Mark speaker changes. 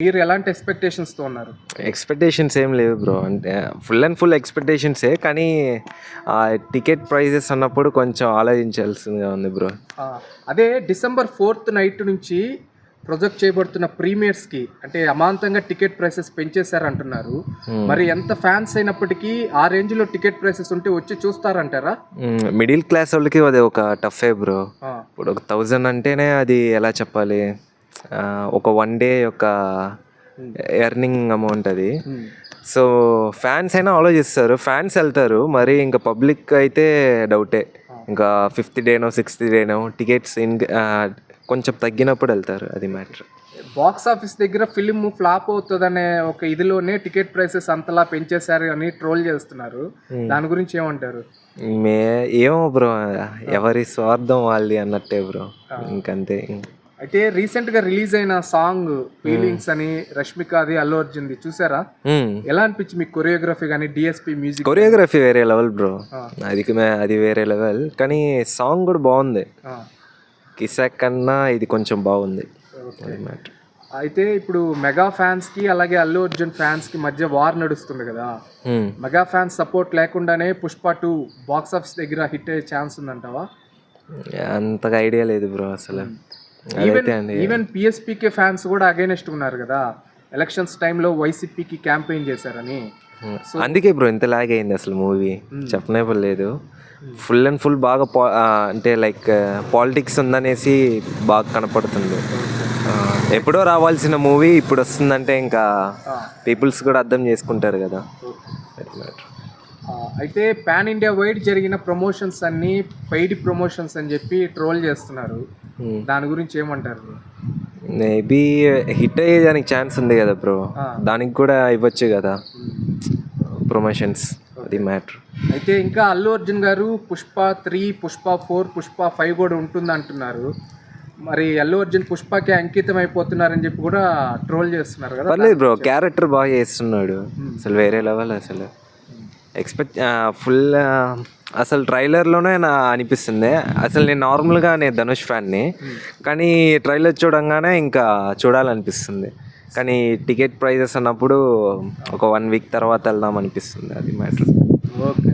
Speaker 1: మీరు ఎలాంటి ఎక్స్పెక్టేషన్స్తో ఉన్నారు?
Speaker 2: ఎక్స్పెక్టేషన్స్ ఏం లేవు బ్రో అంటే ఫుల్ అండ్ ఫుల్ ఎక్స్పెక్టేషన్సే కానీ ఆ టికెట్ ప్రైజెస్ అన్నప్పుడు కొంచెం ఆలోచించాల్సిందిగా ఉంది బ్రో
Speaker 1: అదే డిసెంబర్ ఫోర్త్ నైట్ నుంచి ప్రొజెక్ట్ చేయబడుతున్న ప్రీమియర్స్కి అంటే అమాంతంగా టికెట్ ప్రైసెస్ పెంచేశారు అంటున్నారు మరి ఎంత ఫ్యాన్స్ అయినప్పటికీ ఆ రేంజ్లో టికెట్ ప్రైసెస్ ఉంటే వచ్చి చూస్తారంటారా?
Speaker 2: మిడిల్ క్లాస్ వాళ్ళకి అది ఒక టఫే బ్రో ఇప్పుడు ఒక థౌజండ్ అంటేనే అది ఎలా చెప్పాలి? ఒక వన్ డే యొక్క ఎర్నింగ్ అమౌంట్ అది. సో ఫ్యాన్స్ అయినా ఆలోచిస్తారు. ఫ్యాన్స్ వెళ్తారు. మరి ఇంకా పబ్లిక్ అయితే డౌటే ఇంకా ఫిఫ్త్ డేనో సిక్స్త్ డేనో టికెట్స్ ఇన్ కొంచెం తగ్గినప్పుడు వెళ్తారు. అది మ్యాటర్
Speaker 1: బాక్స్ ఆఫీస్ దగ్గర ఫిలిం ఫ్లాప్ అవుతుందనే ఒక ఇదిలోనే టికెట్ ప్రైసెస్ అంతలా పెంచేశారు అని ట్రోల్ చేస్తున్నారు. దాని గురించి ఏమంటారు?
Speaker 2: మే ఏమో బ్రో ఎవరి స్వార్థం వాళ్ళది అన్నట్టే బ్రో ఇంకంతే.
Speaker 1: అయితే రీసెంట్గా రిలీజ్ అయిన సాంగ్ ఫీలింగ్స్ అని రష్మికాది అల్లు అర్జున్ది చూసారా? ఎలా అనిపించి మీకు కొరియోగ్రఫీ కానీ డిఎస్పి మ్యూజిక్
Speaker 2: కొరియోగ్రఫీ వేరే లెవెల్ బ్రో. అది మే- అది వేరే లెవెల్. కానీ సాంగ్ కూడా బాగుంది. కిసాక్ కన్నా ఇది కొంచెం బాగుంది. అది
Speaker 1: అయితే ఇప్పుడు మెగా ఫ్యాన్స్కి అలాగే అల్లు అర్జున్ ఫ్యాన్స్కి మధ్య వార్ నడుస్తుంది కదా. మెగా ఫ్యాన్స్ సపోర్ట్ లేకుండానే పుష్ప టూ బాక్స్ ఆఫీస్ దగ్గర హిట్ అయ్యే ఛాన్స్ ఉందంటావా?
Speaker 2: అంతగా ఐడియా లేదు బ్రో అసలు.
Speaker 1: ఈవెన్ పిఎస్పీకే ఫ్యాన్స్ కూడా అగైనెస్ట్ ఉన్నారు కదా. ఎలక్షన్స్ టైంలో వైసీపీకి క్యాంపెయిన్ చేశారని.
Speaker 2: అందుకే బ్రో ఇంత లాగ్ అయింది అసలు మూవీ చెప్పనే లేదు ఫుల్ అండ్ ఫుల్ బాగా అంటే లైక్ పాలిటిక్స్ ఉందనేసి బాగా కనపడుతుంది. ఆ, ఎప్పుడో రావాల్సిన మూవీ ఇప్పుడు వస్తుందంటే ఇంకా పీపుల్స్ కూడా అర్థం చేసుకుంటారు కదా.
Speaker 1: ఆ, అయితే పాన్ ఇండియా వైడ్ జరిగిన ప్రమోషన్స్ అన్ని పెయిడ్ ప్రమోషన్స్ అని చెప్పి ట్రోల్ చేస్తున్నారు.
Speaker 2: Hmm.
Speaker 1: దాని గురించి ఏమంటారు?
Speaker 2: మేబీ హిట్ అయ్యేదానికి ఛాన్స్ ఉంది కదా బ్రో దానికి కూడా ఇవ్వచ్చు కదా. ప్రమోషన్స్ అది మ్యాటర్
Speaker 1: అయితే ఇంకా అల్లు అర్జున్ గారు Pushpa three Pushpa four Pushpa five కూడా ఉంటుంది అంటున్నారు. మరి అల్లు అర్జున్ పుష్పకి అంకితం అయిపోతున్నారని చెప్పి కూడా ట్రోల్ చేస్తున్నారు కదా
Speaker 2: పర్లేదు బ్రో క్యారెక్టర్ బాగా చేస్తున్నాడు. అసలు వేరే లెవెల్ అసలు. ఎక్స్పెక్ట్ ఫుల్ అసలు ట్రైలర్లోనే నా అనిపిస్తుంది. అసలు నేను నార్మల్గా నేను ధనుష్ ఫ్యాన్ని కానీ ట్రైలర్ చూడంగానే ఇంకా చూడాలనిపిస్తుంది. కానీ టికెట్ ప్రైజెస్ అన్నప్పుడు ఒక వన్ వీక్ తర్వాత వెళ్దాం అనిపిస్తుంది. అది మ్యాటర్.
Speaker 1: ఓకే